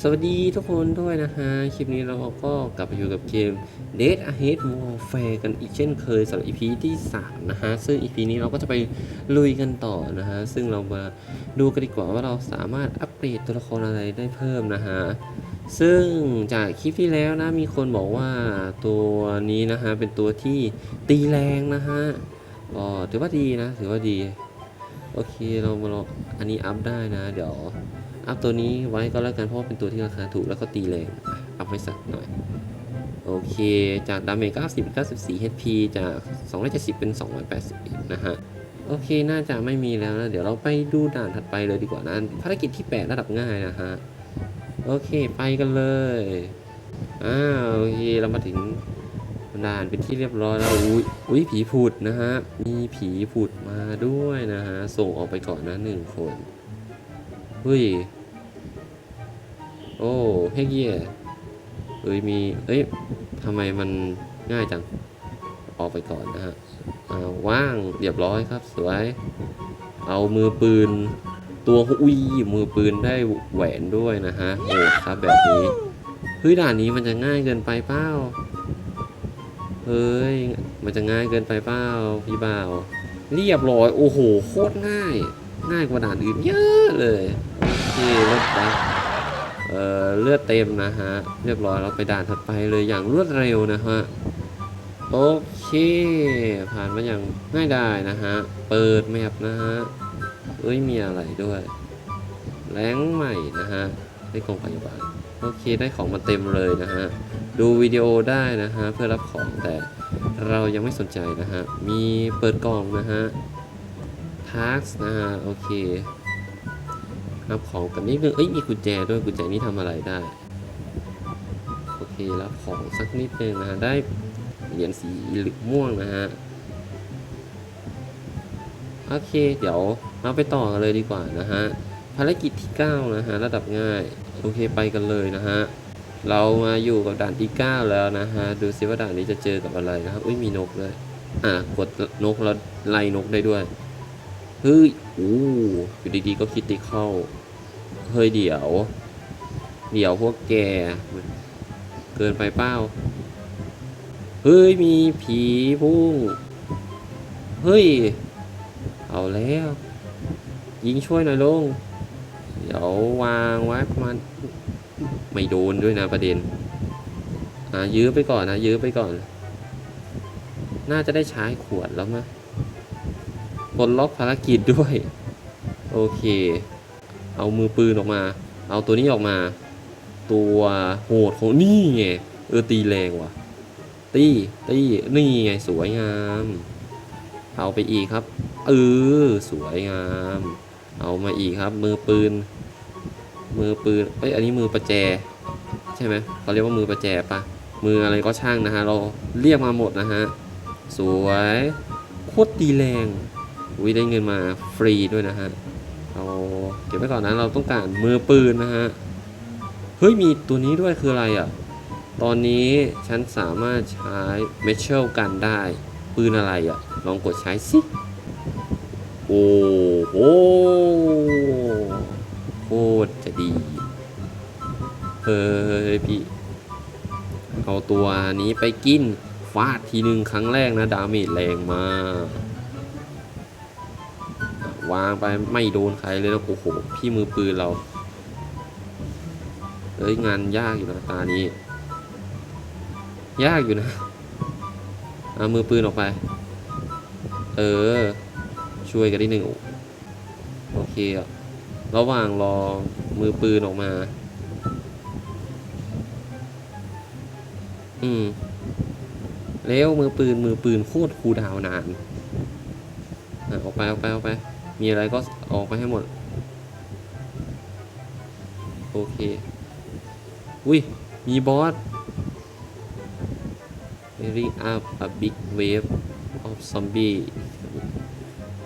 สวัสดีทุกคนด้วยนะฮะ คลิปนี้เราก็กลับมาอยู่กับเกม Dead Ahead Warfare กันอีกเช่นเคยสำหรับ EP ที่ 3 นะฮะ ซึ่ง EP นี้เราก็จะไปลุยกันต่อนะฮะ ซึ่งเรามาดูกันดีกว่าว่าเราสามารถอัปเกรดตัวละครอะไรได้เพิ่มนะฮะ ซึ่งจากคลิปที่แล้วนะ มีคนบอกว่าตัวนี้นะฮะ เป็นตัวที่ตีแรงนะฮะก็ถือว่าดีนะ ถือว่าดี โอเคเรามาลองอันนี้อัพได้นะ เดี๋ยว อัพตัวนี้ไว้ก็แล้วกันเพราะว่าเป็นตัวที่ราคาถูกแล้วก็ตีแรงอัพไว้สักหน่อย โอเค จากดาเมจ90 94 HP จาก 270 เป็น 281 นะฮะ โอเค น่าจะไม่มีแล้วนะ เดี๋ยวเราไปดูด่านถัดไปเลยดีกว่านะภารกิจที่ 8 ระดับง่ายนะฮะ โอเค ไปกันเลย อ้าวโอเค เรามาถึงด่านเป็นที่เรียบร้อยแล้ว อุ้ยอุ้ยผีผุดนะฮะ มีผีผุดมาด้วยนะฮะ ส่งออกไปก่อนนะหนึ่งคน เฮ้ย โอ้เฮกเย่เอ้ยมีเอ้ยทำไมมันง่ายจัง ออกไปก่อนนะฮะอ่าว่างเรียบร้อยครับสวย เอามือปืน ตัวอุ้ยมือปืนได้แหวนด้วยนะฮะโอ้ครับแบบนี้เฮ้ยด่านนี้มันจะง่ายเกินไปเปล่าเฮ้ยมันจะง่ายเกินไปเปล่าพี่บ่าว เรียบร้อยโอ้โหโคตรง่าย ง่ายกว่าด่านอื่นเยอะเลย โอเครถบัสเอ่อเลือดเต็มนะฮะ เรียบร้อยเราไปด่านถัดไปเลยอย่างรวดเร็วนะฮะ โอเค ผ่านมาอย่างง่ายได้นะฮะ เปิดแมปนะฮะ เอ้ยมีอะไรด้วย แรงใหม่นะฮะได้กองพยาบาลโอเคได้ของมาเต็มเลยนะฮะ ดูวิดีโอได้นะฮะ เพื่อรับของแต่เรายังไม่สนใจนะฮะ มีเปิดกล่องนะฮะ ทักส์นะฮะ โอเค รับของกันนิดนึงเอ้ยมีกุญแจด้วยกุญแจนี้ทำอะไรได้โอเครับของสักนิดนึงนะฮะได้เหรียญสีเหลืองม่วงนะฮะโอเค เดี๋ยวเราไปต่อกันเลยดีกว่านะฮะภารกิจที่ 9 นะฮะระดับง่ายโอเคไปกันเลยนะฮะเรามาอยู่กับด่านที่ 9 แล้วนะฮะดูซิว่าด่านนี้จะเจอกับอะไรนะครับอุ้ยมีนกด้วยอะกดนกแล้วไล่นกได้ด้วยเฮ้ยอู้อยู่ดีๆก็คิดติเข้า เฮ้ยเดี๋ยว เดี๋ยวพวกแก เกินไปเป้า เฮ้ยมีผีพุ่ง เฮ้ย เอาแล้ว ยิงช่วยหน่อยลง เดี๋ยววางไว้ประมาณไม่โดนด้วยนะประเด็นอะยื้อไปก่อนนะ ยื้อไปก่อน น่าจะได้ใช้ขวดแล้วมั้ยปลดล็อกภารกิจด้วย โอเค เอามือปืนออกมา เอาตัวนี้ออกมา ตัวโหดของนี่ไงเออตีแรงว่ะ ตีตีนี่ไงสวยงาม เอาไปอีกครับเออสวยงาม เอามาอีกครับ มือปืน มือปืนเอ้ยอันนี้มือประแจ ใช่ไหมเขาเรียกว่ามือประแจปะมืออะไรก็ช่างนะฮะเราเรียกมาหมดนะฮะสวยโคตรตีแรงอุ้ยได้เงินมาฟรีด้วยนะฮะ เอาเก็บไว้ก่อนนะเราต้องการมือปืนนะฮะเฮ้ยมีตัวนี้ด้วยคืออะไรอะตอนนี้ฉันสามารถใช้เมชเชลกันได้ปืนอะไรอะลองกดใช้สิโอ้โหโคตรจะดีเฮ้ยพี่เอาตัวนี้ไปกินฟาดทีหนึ่งครั้งแรกนะ ดาเมจแรงมาก วางไปไม่โดนใครเลยนะโอ้โหพี่มือปืนเราเอ้ยงานยากอยู่นะตานี้ ยากอยู่นะเอามือปืนออกไป เออ ช่วยกันนิดหนึ่งโอเคอะระหว่างรอมือปืนออกมา อืมแล้วมือปืนมือปืนโคตรคูดาวนานอะออกไปออกไปออกไป มีอะไรก็ออกไปให้หมด โอเค อุ้ย มีบอส Bring up a big wave of zombie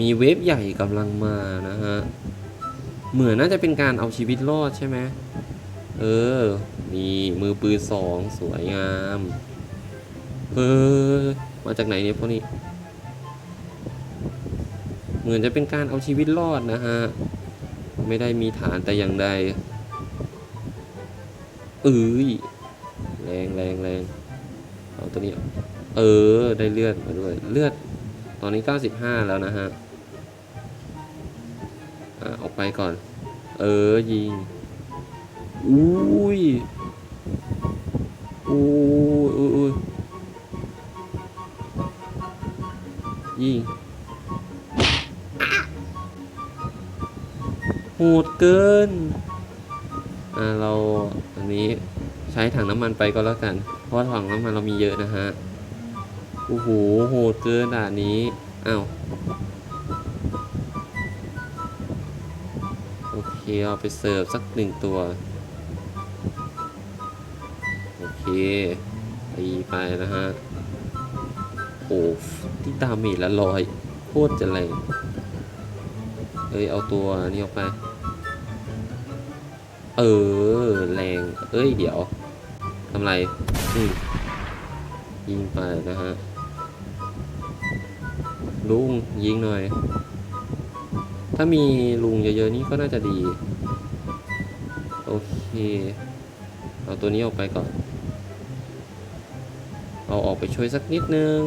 มีเวฟใหญ่กำลังมานะฮะ เหมือนน่าจะเป็นการเอาชีวิตรอดใช่ไหม เออมีมือปืนสองสวยงามเฮ้ยมาจากไหนเนี่ยพวกนี้ เหมือนจะเป็นการเอาชีวิตรอดนะฮะ ไม่ได้มีฐานแต่อย่างใดเอ้ยแรงแรงแรงเอาตัวนี้ เออ ได้เลือดมาด้วย เลือด ตอนนี้ 95 แล้วนะฮะอ่าออกไปก่อน เออ ยิง อุ้ยอู้อุ้ยอุ้ยยิง ดเกิน อ่าเราอันนี้ใช้ถังน้ำมันไปก็แล้วกัน เพราะถังน้ำมันเรามีเยอะนะฮะ โอ้โหโหดเกินด่านนี้ อ้าว โอเคเอาไปเสิร์ฟสักหนึ่งตัว โอเคตีไปนะฮะโอ้ที่ดาเมจละร้อยโคตรจะแรงเอ้ยเอาตัวนี้ออกไป เออ แรง เอ้ย เดี๋ยวทำไรอืมยิงไปนะฮะ ลุงยิงหน่อย ถ้ามีลุงเยอะๆนี่ก็น่าจะดี โอเค เอาตัวนี้ออกไปก่อน เอาออกไปช่วยสักนิดนึง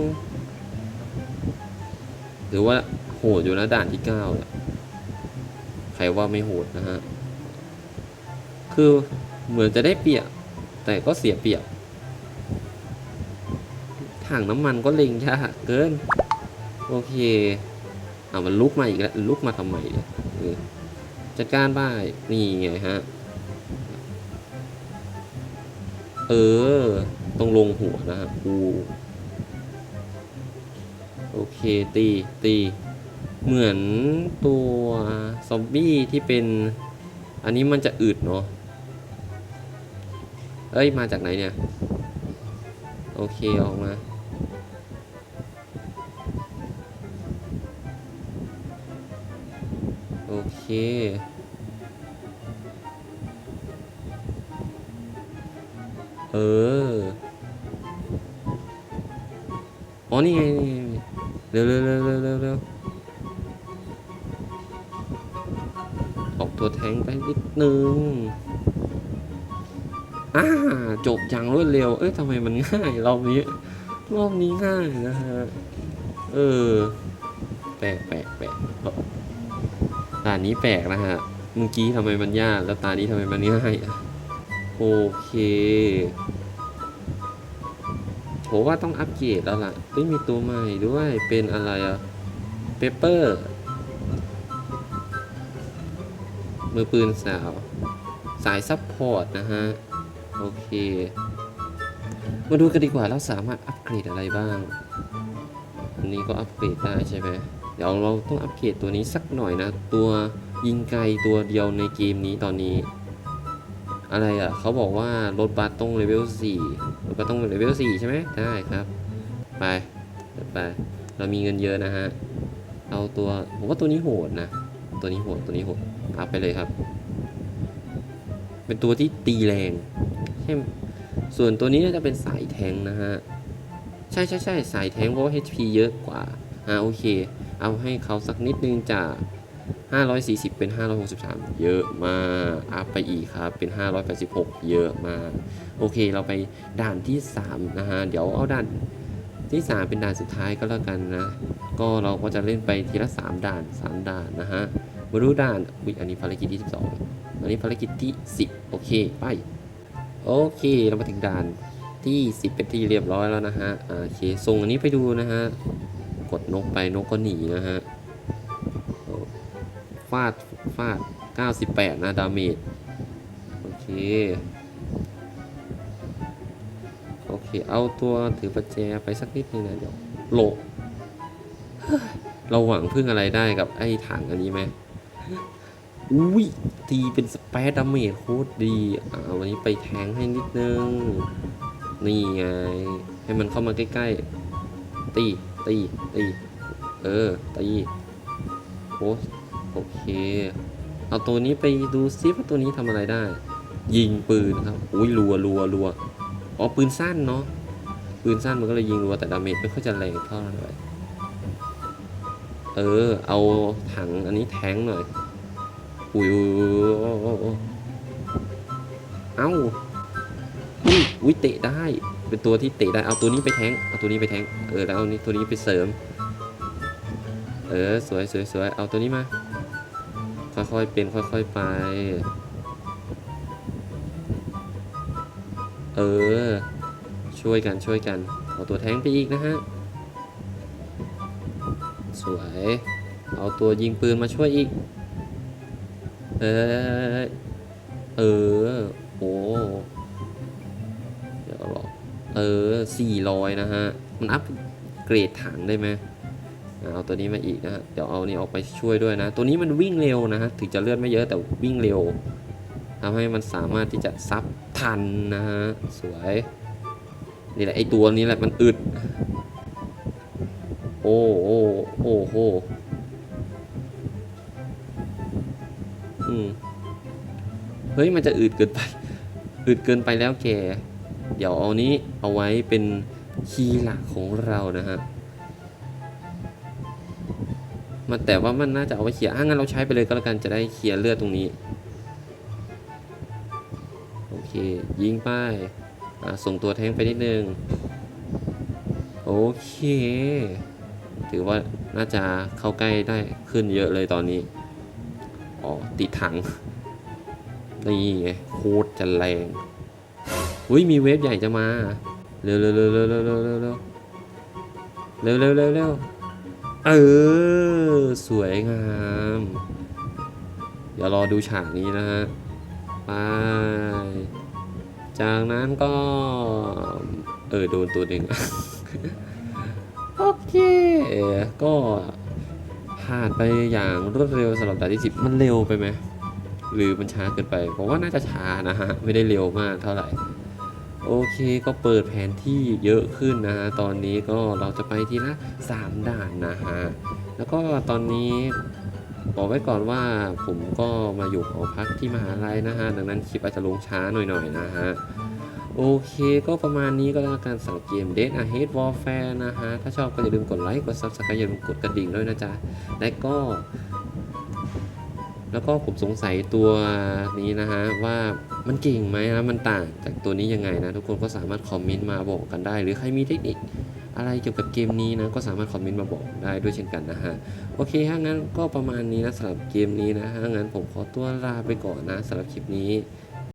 หรือว่าโหดอยู่นะด่านที่เก้าเนี่ย ใครว่าไม่โหดนะฮะ คือเหมือนจะได้เปรียบแต่ก็เสียเปรียบถังน้ำมันก็เล็งยากเกิน โอเคเอามันลุกมาอีกแล้วลุกมาทำไมเนี่ยจัดการบ้ายนี่ไงฮะ เออ ต้องลงหัวนะฮะกูโอเค ตี ตี เหมือนตัวซอมบี้ที่เป็น อันนี้มันจะอึดเนาะ เอ้ย มาจากไหนเนี่ย โอเค ออกมาโอเค เออ อ๋อ นี่ไงนี่ไงเร็วเร็วเร็วเร็วเร็วเร็วออกตัวแทงไปนิดนึง อ่าจบอย่างรวดเร็ว เอ้ยทำไมมันง่ายรอบนี้ รอบนี้ง่ายนะฮะ เออ แปลกแปลกแปลกตานี้แปลกนะฮะ เมื่อกี้ทำไมมันยาก แล้วตานี้ทำไมมันง่ายอะโอเคผมว่าต้องอัปเกรดแล้วล่ะเฮ้ยมีตัวใหม่ด้วยเป็นอะไรอะเปเปอร์ มือปืนสาว สายซับพอร์ตนะฮะ โอเค มาดูกันดีกว่าเราสามารถอัปเกรดอะไรบ้าง อันนี้ก็อัปเกรดได้ใช่ไหมเดี๋ยวเราต้องอัปเกรดตัวนี้สักหน่อยนะ ตัวยิงไกลตัวเดียวในเกมนี้ตอนนี้ อะไรอะเขาบอกว่ารถบัสต้องเลเวล4รถบัสต้องเลเวล4ใช่ไหมได้ครับ ไปไปเรามีเงินเยอะนะฮะ เอาตัวผมว่าตัวนี้โหดนะ ตัวนี้โหด ตัวนี้โหดอัพไปเลยครับ เป็นตัวที่ตีแรง ใช่ส่วนตัวนี้น่าจะเป็นสายแทงนะฮะ ใช่ใช่ใช่สายแทงเพราะว่า HP เยอะกว่า อ่าโอเค เอาให้เขาสักนิดนึงจาก 540 เป็น 563 เยอะมากอัพไปอีกครับ เป็น 586 เยอะมาก โอเค เราไปด่านที่ 3 นะฮะ เดี๋ยวเอาด่านที่ 3 เป็นด่านสุดท้ายก็แล้วกันนะ ก็เราก็จะเล่นไปทีละ 3 ด่าน 3 ด่านนะฮะ มาดูด่าน อุ๊ย อันนี้ภารกิจที่ 12 อันนี้ภารกิจที่ 10 โอเค ไป โอเคเรามาถึงด่านที่10เป็นที่เรียบร้อยแล้วนะฮะโอเคส่งอันนี้ไปดูนะฮะกดนกไปนกก็หนีนะฮะฟาดฟาด 98 นะดาเมจโอเคโอเค เอาตัวถือประแจไปสักนิดนึงนะเดี๋ยวโลเฮ้ยเราหวังพึ่งอะไรได้กับไอ้ถังอันนี้ไหมอุ้ย ตีเป็นสเปซดาเมจโคตรดีอ่าวันนี้ไปแทงให้นิดนึง นี่ไง ให้มันเข้ามาใกล้ๆ ตี ตี ตี เออ ตีโอ้โอเค เอาตัวนี้ไปดูซิว่าตัวนี้ทำอะไรได้ ยิงปืนครับอุ้ยรัวรัวรัวอ๋อปืนสั้นเนาะ ปืนสั้นมันก็เลยยิงรัวแต่ดาเมจไม่ค่อยจะแรงเท่าไหร่เออ เอาถังอันนี้แทงหน่อย อุ้ยอุ้ยอุ้ยโอ้โอ้โอ้เอ้าอุ้ยเตะได้ เป็นตัวที่เตะได้ เอาตัวนี้ไปแทง เอาตัวนี้ไปแทง เออ แล้วเอานี้ตัวนี้ไปเสริม เออ สวยสวยสวยเอาตัวนี้มา ค่อยๆเป็นค่อยๆไป เออ ช่วยกันช่วยกัน เอาตัวแทงไปอีกนะฮะ สวย เอาตัวยิงปืนมาช่วยอีก เออ เออ โอ้เดี๋ยวรอ เออสี่ร้อยนะฮะ มันอัพเกรดถังได้ไหมอะเอาตัวนี้มาอีกนะฮะ เดี๋ยวเอานี่ออกไปช่วยด้วยนะ ตัวนี้มันวิ่งเร็วนะฮะ ถึงจะเลือดไม่เยอะแต่วิ่งเร็วทำให้มันสามารถที่จะซับทันนะฮะ สวย นี่แหละไอตัวนี้แหละมันอึด โอ้โอ้โอ้โห มเฮ้ยมันจะอืดเกินไป อืดเกินไปแล้วแก เดี๋ยวเอานี้เอาไว้เป็นคีย์หลักของเรานะฮะมันแต่ว่ามันน่าจะเอาไว้เคลียร์อะงั้นเราใช้ไปเลยก็แล้วกันจะได้เคลียร์เลือดตรงนี้ โอเค ยิงไปอะส่งตัวแทงไปนิดนึง โอเค ถือว่าน่าจะเข้าใกล้ได้ขึ้นเยอะเลยตอนนี้ อ๋อติดถัง นี่ไงโคตรจะแรงอุ้ยมีเวฟใหญ่จะมาเร็วเร็วเร็วเร็วเร็วเร็วเร็วเร็วเร็วเร็วเร็วเร็วเออ สวยงาม เดี๋ยวรอดูฉากนี้นะฮะ ไป จากนั้นก็ เออ โดนตัวหนึ่งโอเค ก็ ผ่านไปอย่างรวดเร็วสำหรับด่านที่สิบมันเร็วไปไหมหรือมันช้าเกินไปผมว่าน่าจะช้านะฮะไม่ได้เร็วมากเท่าไหร่โอเคก็เปิดแผนที่เยอะขึ้นนะฮะตอนนี้ก็เราจะไปทีละ 3 ด่านนะฮะแล้วก็ตอนนี้บอกไว้ก่อนว่าผมก็มาอยู่หอพักที่มหาลัยนะฮะดังนั้นคลิปอาจจะลงช้าหน่อยๆนะฮะ โอเคก็ประมาณนี้ก็แล้วกันสำหรับเกม Dead Ahead Warfare นะฮะ ถ้าชอบก็อย่าลืมกดไลค์ กด Subscribe อย่าลืมกดกระดิ่งด้วยนะจ๊ะ และก็ แล้วก็ผมสงสัยตัวนี้นะฮะ ว่ามันเก่งไหมนะ มันต่างจากตัวนี้ยังไงนะ ทุกคนก็สามารถคอมเมนต์มาบอกกันได้ หรือใครมีเทคนิคอะไรเกี่ยวกับเกมนี้นะ ก็สามารถคอมเมนต์มาบอกได้ด้วยเช่นกันนะฮะ โอเคถ้างั้นก็ประมาณนี้นะสำหรับเกมนี้นะถ้างั้นผมขอตัวลาไปก่อนนะสำหรับคลิปนี้